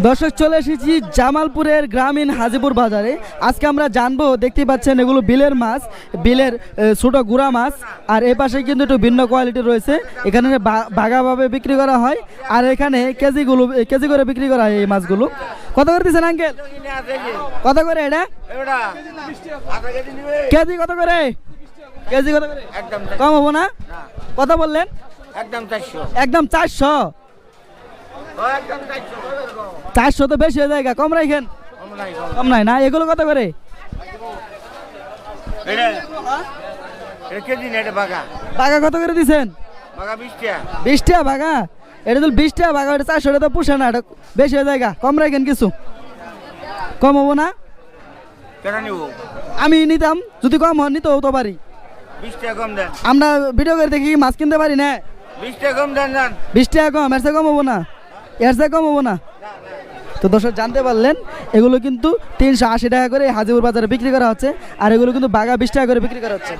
দর্শক চলে এসেছি জামালপুরের গ্রামীণ হাজিপুর বাজারে। আজকে আমরা জানব দেখতে পাচ্ছেন এগুলো বিলের মাছ বিলের ছোট গুড়া মাছ আর এ পাশে কিন্তু একটু ভিন্ন কোয়ালিটি রয়েছে। এখানে বা- ভাগাভাবে বিক্রি করা হয় আর এখানে কেজিগুলো কেজি করে বিক্রি করা হয় এই মাছগুলো। কত করে দিচ্ছেন আঙ্কেল? কত করে এটা? কেজি কত করে? কেজি কত করে? কম হব না? কত বললেন? একদম চারশো। একদম চারশো? চারশো তো বেশি হয়ে যায় কম রাখেন কম নাই না এগুলো কত করে? বাঘা। কত করে দিছেন? বিশ টাকা। বাঘা? এটা তো বিশ টাকা বাঘা এটা চারশো তো পুষে না এটা বেশি হয়ে যায় কম রাখেন কিছু। কম হব না? আমি নিতাম যদি কম হয় নিতেও তো পারি। বিশ টাকা কম দেন। আমরা ভিডিও করে দেখি মাছ কিনতে পারি না? বিশ টাকা কম দেন বিশ টাকা কম এর কম হব না। এর চেয়ে কম হব না। তো দর্শক, জানতে পারলেন, এগুলো কিন্তু তিনশো আশি টাকা করে হাজিপুর বাজারে বিক্রি করা হচ্ছে, আর এগুলো কিন্তু বাঘা বিশ টাকা করে বিক্রি করা হচ্ছে।